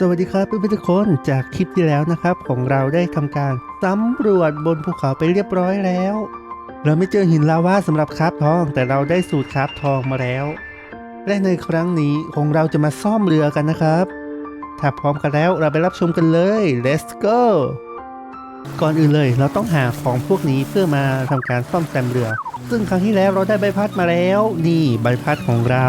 สวัสดีครับเพื่อนๆทุกคนจากคลิปที่แล้วนะครับ ของเราได้ทำการสำรวจบนภูเขาไปเรียบร้อยแล้ว เราไม่เจอหินลาวาสำหรับคราฟทอง แต่เราได้สูตรคราฟทองมาแล้ว และในครั้งนี้ของเราจะมาซ่อมเรือกันนะครับ ถ้าพร้อมกันแล้วเราไปรับชมกันเลย let's go ก่อนอื่นเลยเราต้องหาของพวกนี้เพื่อมาทำการซ่อมแซมเรือ ซึ่งครั้งที่แล้วเราได้ใบพัดมาแล้ว นี่ใบพัดของเรา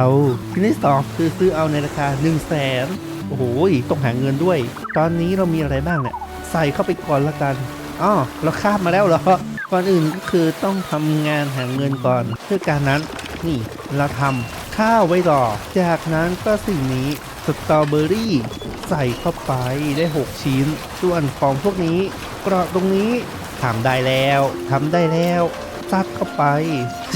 ทีที่สองคือซื้อเอาในราคา 1 0 0 0 0แสน โอ้โหต้องหาเงินด้วย ตอนนี้เรามีอะไรบ้างเนี่ย ใส่เข้าไปก่อนละกันอ๋อเราข้ามมาแล้วเหรอ ก่อนอื่นก็คือต้องทำงานหาเงินก่อน เพื่อการนั้น นี่เราทำข้าวไว้รอจากนั้นก็สิ่งนี้สตรอเบอรี่ใส่เข้าไปได้ 6 ชิ้น ส่วนของพวกนี้กรอกตรงนี้ทำได้แล้วทำได้แล้วซัดเข้าไป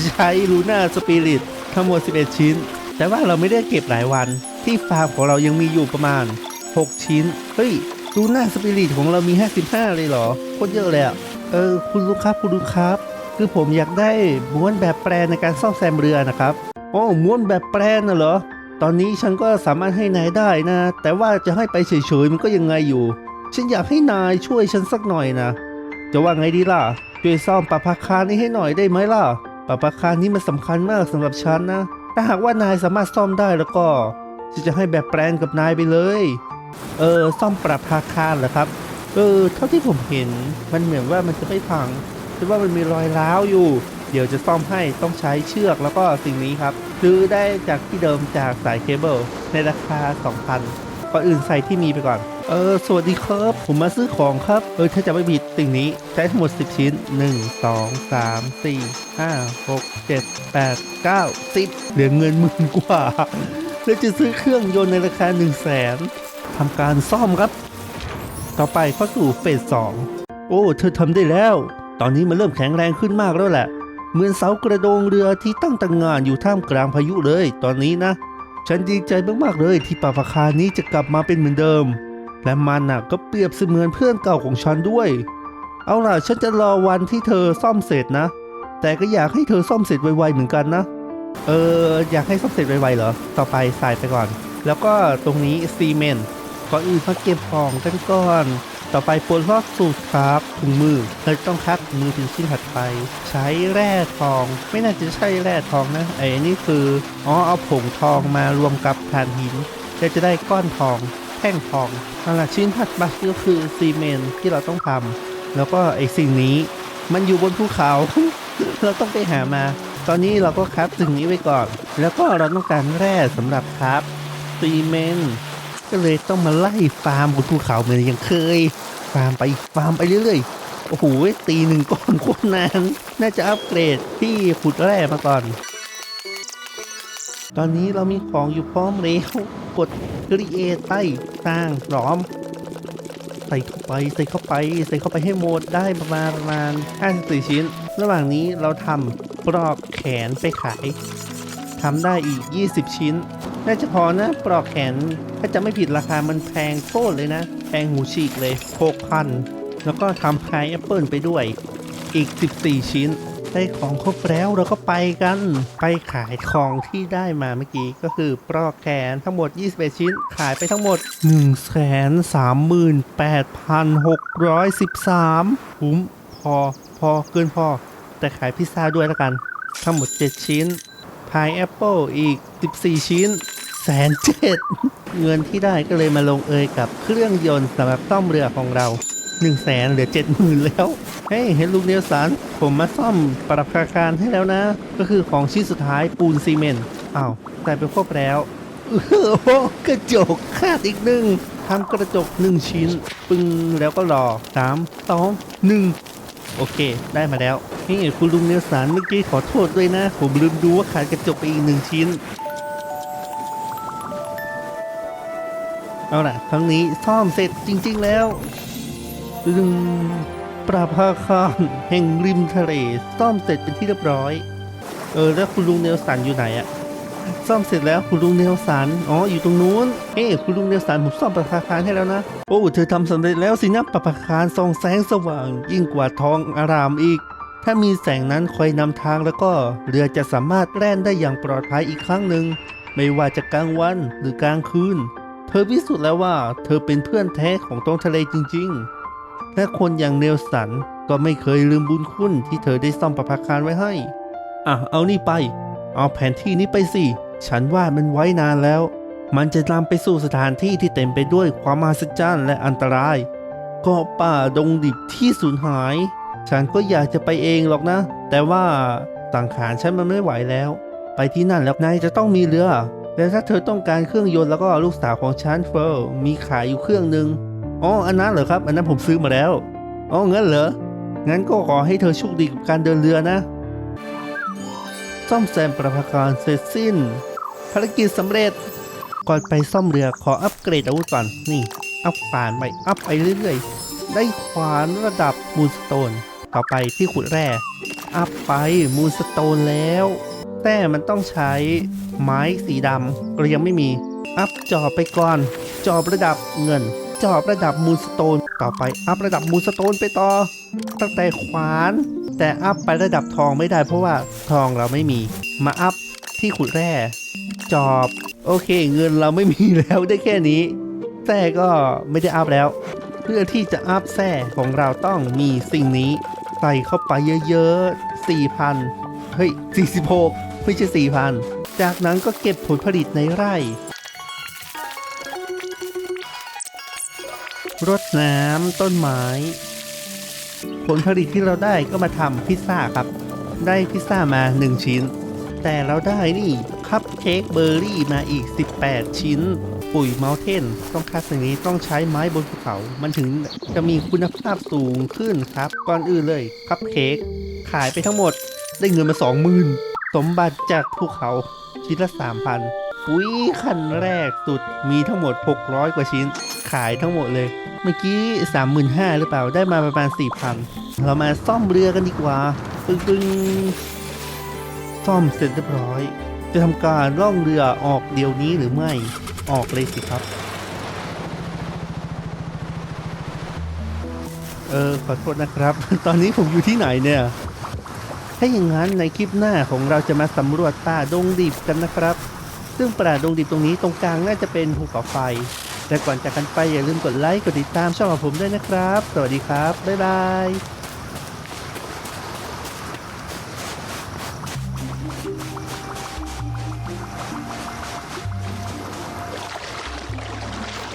ใช้ลูน่าสปิริตทั้งหมด 11 ชิ้น แต่ว่าเราไม่ได้เก็บหลายวัน ที่ฟาร์มของเรายังมีอยู่ประมาณ 6 ชิ้น เฮ้ยลูหน่าสปิริตของเรามี 55 เลยเหรอโคตรเยอะเลยอะเออ คุณลูกครับคุณลูกครับ คือผมอยากได้ม้วนแบบแปรในการซ่อมแซมเรือนะครับโอ้ม้วนแบบแปรน่ะเหรอ ตอนนี้ฉันก็สามารถให้นายได้นะ แต่ว่าจะให้ไปเฉยๆมันก็ยังไงอยู่ ฉันอยากให้นายช่วยฉันสักหน่อยนะ จะว่าไงดีล่ะ ช่วยซ่อมปรับอาคานี้ให้หน่อยได้ไหมล่ะปรับอาคานี้มันสำคัญมากสำหรับฉันนะ ถ้าหากว่านายสามารถซ่อมได้แล้วก็ ฉันจะให้แบบแปลนกับนายไปเลย เออซ่อมปรับอาคารเหรอครับ เออ เท่าที่ผมเห็นมันเหมือนว่ามันจะไม่พังแต่ว่ามันมีรอยร้าวอยู่ เดี๋ยวจะซ่อมให้ต้องใช้เชือกแล้วก็สิ่งนี้ครับซื้อได้จากที่เดิมจากสายเคเบิลในราคา 2,000ก่อนอื่นใส่ที่มีไปก่อน เออ สวัสดีครับ ผมมาซื้อของครับ เออ ถ้าจะไม่ผิดสิ่งนี้ใช้ทั้งหมด 10 ชิ้น 1 2 3 4 5 6 7 8 9 10 เหลือเงินหมื่นกว่า แล้วจะซื้อเครื่องยนต์ในราคา 1 0 0 0 0แสนทำการซ่อมครับ ต่อไปเข้าสู่เฟสสองโอ้ เธอทำได้แล้ว ตอนนี้มันเริ่มแข็งแรงขึ้นมากแล้วแหละ เหมือนเสากระโดงเรือที่ตั้งตังงานอยู่ท่ามกลางพายุเลย ตอนนี้นะ ฉันดีใจมากๆเลยที่ปาปาคานี้จะกลับมาเป็นเหมือนเดิม และมันน่ะก็เปรียบเสมือนเพื่อนเก่าของฉันด้วย เอาล่ะ ฉันจะรอวันที่เธอซ่อมเสร็จนะ แต่ก็อยากให้เธอซ่อมเสร็จไวๆเหมือนกันนะ เอออยากให้ซ่อมเสร็จไวๆเหรอ ต่อไปใส่ไปก่อน แล้วก็ตรงนี้ซีเมนต์ก่อนอื่นมาเก็บของกันก่อน ต่อไปปลดล็อกสูตรครับถุงมือเราจะต้องคัดมือถึงชิ้นถัดไป ใช้แร่ทอง ไม่น่าจะใช่แร่ทองนะไอ้นี่คืออ๋อเอาผงทองมารวมกับถ่านหินเราจะได้ก้อนทองแท่งทองเอาละชิ้นถัดมาก็คือซีเมนต์ที่เราต้องทำแล้วก็ไอ้สิ่งนี้มันอยู่บนภูเขา เราต้องไปหามา ตอนนี้เราก็ครับสิ่งนี้ไว้ก่อน แล้วก็เราต้องการแร่สำหรับครับซีเมนต์ก็เลยต้องมาไล่ฟาร์มบนภูเขาเหมือนอย่างเคย ฟาร์มไปฟาร์มไปเรื่อยๆ โอ้โหตีหนึ่งก้อนโคตรนานน่าจะอัปเกรดที่ขุดแร่มาก่อน ตอนนี้เรามีของอยู่พร้อมแล้วกดครีเอทไปสร้างพร้อม ใส่เข้าไปใส่เข้าไป ใส่เข้าไปให้หมดได้ประมาณประมาณ54ชิ้น ระหว่างนี้เราทำ ปลอกแขนไปขายทำได้อีก 20 ชิ้น น่าจะพอนะ ปลอกแขนถ้าจะไม่ผิดราคามันแพงโคตรเลยนะ แพงหูฉีกเลย6,000แล้วก็ทำพายแอปเปิลไปด้วย อีก 14 ชิ้น ได้ของครบแล้วเราก็ไปกัน ไปขายของที่ได้มาเมื่อกี้ ก็คือปลอกแขนทั้งหมด 21 ชิ้น ขายไปทั้งหมด 138,613 คุ้มพอ พอเกินพอ แต่ขายพิซซ่าด้วยล้วกัน ทั้งหมด 7 ชิ้น พายแอปเปิลอีก 14 ชิ้นแสนเจ็ดเงินที่ได้ก็เลยมาลงเอยกับเครื่องยนต์สำหรับซ่อมเรือของเรา1 0 0 0 0แสนเหลือ70,000แล้ว เฮ้ยเห็นลูกเนียวสันผมมาซ่อมปรับอาการให้แล้วนะ ก็คือของชิ้นสุดท้ายปูนซีเมนต์อ้าวใส่ไปครบแล้วโอ้โหกระจกขาดอีกหนึ่งทำกระจกหนึ่งชิ้น ปึงแล้วก็รอสามสองหนึ่งโอเค ได้มาแล้ว นี่คุณลุงเนลสันเมื่อกี้ขอโทษด้วยนะ ผมลืมดูว่าขาดกระจกไปอีกหนึ่งชิ้น เอาล่ะ ครั้งนี้ซ่อมเสร็จจริง ๆ แล้วดึงปราภาคารแห่งริมทะเลซ่อมเสร็จเป็นที่เรียบร้อย เออ แล้วคุณลุงเนลสันอยู่ไหนอะซ่อมเสร็จแล้วคุณลุงเนลสัน อ๋อ อยู่ตรงนู้น เฮ้คุณลุงเนลสันผมซ่อมปราภาคารให้แล้วนะ โอ้ เธอทำสำเร็จแล้วสินะปราภาคารส่องแสงสว่างยิ่งกว่าทองอารามอีก ถ้ามีแสงนั้นคอยนำทางแล้วก็เรือจะสามารถแล่นได้อย่างปลอดภัยอีกครั้งหนึ่ง ไม่ว่าจะกลางวันหรือกลางคืน เธอพิสูจน์แล้วว่าเธอเป็นเพื่อนแท้ของท้องทะเลจริงๆและคนอย่างเนลสันก็ไม่เคยลืมบุญคุณที่เธอได้ซ่อมประภาคารไว้ให้ อะ เอานี่ไป เอาแผนที่นี้ไปสิ ฉันว่ามันไว้นานแล้ว มันจะนำไปสู่สถานที่ที่เต็มไปด้วยความมหัศจรรย์และอันตรายเกาะป่าดงดิบที่สูญหาย ฉันก็อยากจะไปเองหรอกนะ แต่ว่าสังขารฉันมันไม่ไหวแล้ว ไปที่นั่นแล้วนายจะต้องมีเรือและถ้าเธอต้องการเครื่องยนต์แล้วก็ลูกสาวของฉันเฟอร์มีขายอยู่เครื่องหนึ่งอ๋ออันนั้นเหรอครับอันนั้นผมซื้อมาแล้วอ๋องั้นเหรองั้นก็ขอให้เธอโชคดีกับการเดินเรือนะซ่อมแซมประภาคารเสร็จสิ้น ภารกิจสำเร็จ ก่อนไปซ่อมเรือขออัปเกรดอาวุธก่อนนี่ อัพขวานไปอัพไปเรื่อยๆ ได้ขวานระดับมูนสโตน ต่อไปที่ขุดแร่อัพไปมูนสโตนแล้ว แต่มันต้องใช้ไม้สีดำเรายังไม่มี อัพจอบไปก่อน จอบระดับเงิน จอบระดับมูนสโตน ต่อไปอัพระดับมูนสโตนไปต่อ ตั้งแต่ขวาน แต่อัพไประดับทองไม่ได้เพราะว่าทองเราไม่มี มาอัพที่ขุดแร่ จอบ โอเค เงินเราไม่มีแล้วได้แค่นี้ แต่ก็ไม่ได้อัพแล้ว เพื่อที่จะอัพแท่ของเราต้องมีสิ่งนี้ ใส่เข้าไปเยอะๆ 4,000 เฮ้ย 46 ไม่ใช่ 4,000 จากนั้นก็เก็บผลผลิตในไร่ รดน้ำต้นไม้ ผลผลิตที่เราได้ก็มาทำพิซซ่าครับ ได้พิซซ่ามา 1 ชิ้น แต่เราได้นี่คัพเค้กเบอร์รี่มาอีก 18 ชิ้น ปุ๋ยเมลเทนต้องคัดสิ่งนี้ต้องใช้ไม้บนภูเขา มันถึงจะมีคุณภาพสูงขึ้นครับ ก่อนอื่นเลยคัพเค้กขายไปทั้งหมดได้เงินมา20,000สมบัติจากภูเขาชิ้นละ3,000ปุ๋ยขั้นแรกสุดมีทั้งหมด 600 กว่าชิ้น ขายทั้งหมดเลย เมื่อกี้ 35,000 หรือเปล่าได้มาประมาณ 4,000 เรามาซ่อมเรือกันดีกว่า ปึ้งปึ้งซ่อมเสร็จเรียบร้อย จะทำการล่องเรือออกเดี๋ยวนี้หรือไม่ ออกเลยสิครับ เออขอโทษนะครับ ตอนนี้ผมอยู่ที่ไหนเนี่ย ถ้าอย่างนั้นในคลิปหน้าของเราจะมาสำรวจป่าดงดิบกันนะครับ ซึ่งป่าดงดิบตรงนี้ตรงกลางน่าจะเป็นภูเขาไฟ แต่ก่อนจากกันไปอย่าลืมกดไลค์กดติดตามช่องของผมด้วยนะครับ สวัสดีครับ บ๊ายบาย